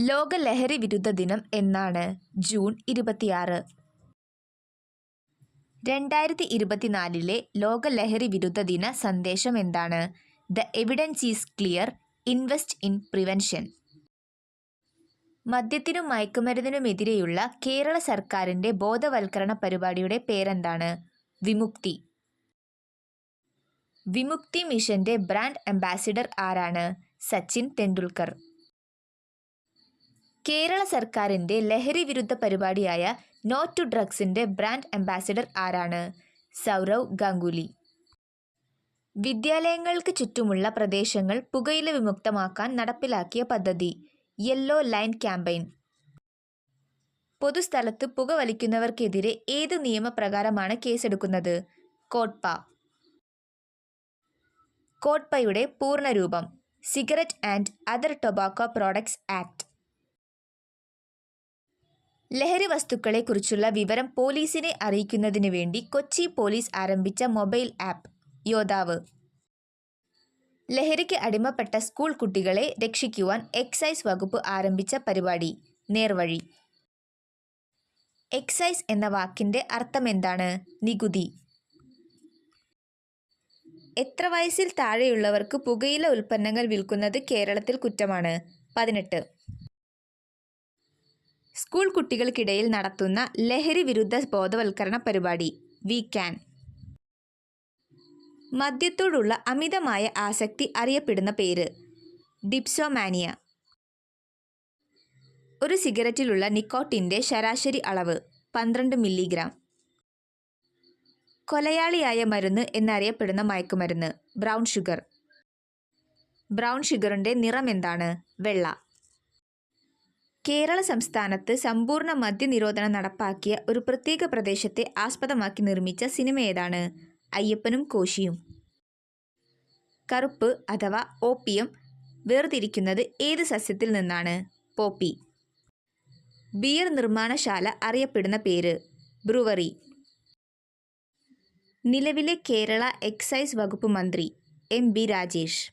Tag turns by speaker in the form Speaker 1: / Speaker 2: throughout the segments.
Speaker 1: ലോക ലഹരി വിരുദ്ധ ദിനം എന്നാണ് ജൂൺ ഇരുപത്തിയാറ്. രണ്ടായിരത്തി ഇരുപത്തിനാലിലെ ലോക ലഹരി വിരുദ്ധ ദിന സന്ദേശം എന്താണ്? The evidence is clear invest in prevention. മദ്യത്തിനും മയക്കുമരുന്നിനുമെതിരെയുള്ള കേരള സർക്കാരിന്റെ ബോധവൽക്കരണ പരിപാടിയുടെ പേരെന്താണ്? വിമുക്തി. വിമുക്തി മിഷന്റെ ബ്രാൻഡ് അംബാസിഡർ ആരാണ്? സച്ചിൻ തെണ്ടുൽക്കർ കേരള സർക്കാരിന്റെ ലഹരി വിരുദ്ധ പരിപാടിയായ നോ ടു ഡ്രഗ്സിന്റെ ബ്രാൻഡ് അംബാസിഡർ ആരാണ്? സൗരവ് ഗാംഗുലി. വിദ്യാലയങ്ങൾക്ക് ചുറ്റുമുള്ള പ്രദേശങ്ങൾ പുകയില വിമുക്തമാക്കാൻ നടപ്പിലാക്കിയ പദ്ധതി യെല്ലോ ലൈൻ ക്യാമ്പയിൻ. പൊതുസ്ഥലത്ത് പുക വലിക്കുന്നവർക്കെതിരെ ഏത് നിയമപ്രകാരമാണ് കേസെടുക്കുന്നത്? കോട്ട്പ. കോട്ട്പയുടെ പൂർണരൂപം cigarette and other tobacco products act. ലഹരി വസ്തുക്കളെക്കുറിച്ചുള്ള വിവരം പോലീസിനെ അറിയിക്കുന്നതിന് വേണ്ടി കൊച്ചി പോലീസ് ആരംഭിച്ച മൊബൈൽ ആപ്പ്. യോദ്ധാവ്. ലഹരിക്ക് അടിമപ്പെട്ട സ്കൂൾ കുട്ടികളെ രക്ഷിക്കുവാൻ എക്സൈസ് വകുപ്പ് ആരംഭിച്ച പരിപാടി. നേർവഴി. എക്സൈസ് എന്ന വാക്കിന്റെ അർത്ഥമെന്താണ്? നികുതി. എത്ര വയസ്സിൽ താഴെയുള്ളവർക്ക് പുകയില ഉൽപ്പന്നങ്ങൾ വിൽക്കുന്നത് കേരളത്തിൽ കുറ്റമാണ്. പതിനെട്ട്. സ്കൂൾ കുട്ടികൾക്കിടയിൽ നടത്തുന്ന ലഹരി വിരുദ്ധ ബോധവൽക്കരണ പരിപാടി വി ക്യാൻ. മദ്യത്തോടുള്ള അമിതമായ ആസക്തി അറിയപ്പെടുന്ന പേര് ഡിപ്സോമാനിയ. ഒരു സിഗരറ്റിലുള്ള നിക്കോട്ടിന്റെ ശരാശരി അളവ് പന്ത്രണ്ട് മില്ലിഗ്രാം. കൊലയാളിയായ മരുന്ന് എന്നറിയപ്പെടുന്ന മയക്കുമരുന്ന് ബ്രൗൺ ഷുഗർ. ബ്രൗൺ ഷുഗറിന്റെ നിറം എന്താണ്? വെള്ള. കേരള സംസ്ഥാനത്ത് സമ്പൂർണ മദ്യനിരോധനം നടപ്പാക്കിയ ഒരു പ്രത്യേക പ്രദേശത്തെ ആസ്പദമാക്കി നിർമ്മിച്ച സിനിമ ഏതാണ്? അയ്യപ്പനും കോശിയും. കറുപ്പ് അഥവാ ഓപ്പിയം വേർതിരിക്കുന്നത് ഏത് സസ്യത്തിൽ നിന്നാണ്? പോപ്പി. ബിയർ നിർമ്മാണശാല അറിയപ്പെടുന്ന പേര്. ബ്രുവറി. നിലവിലെ കേരള എക്സൈസ് വകുപ്പ് മന്ത്രി എം ബി രാജേഷ്.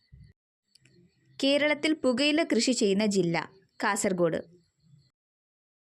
Speaker 1: കേരളത്തിൽ പുകയില കൃഷി ചെയ്യുന്ന ജില്ല കാസർഗോഡ്.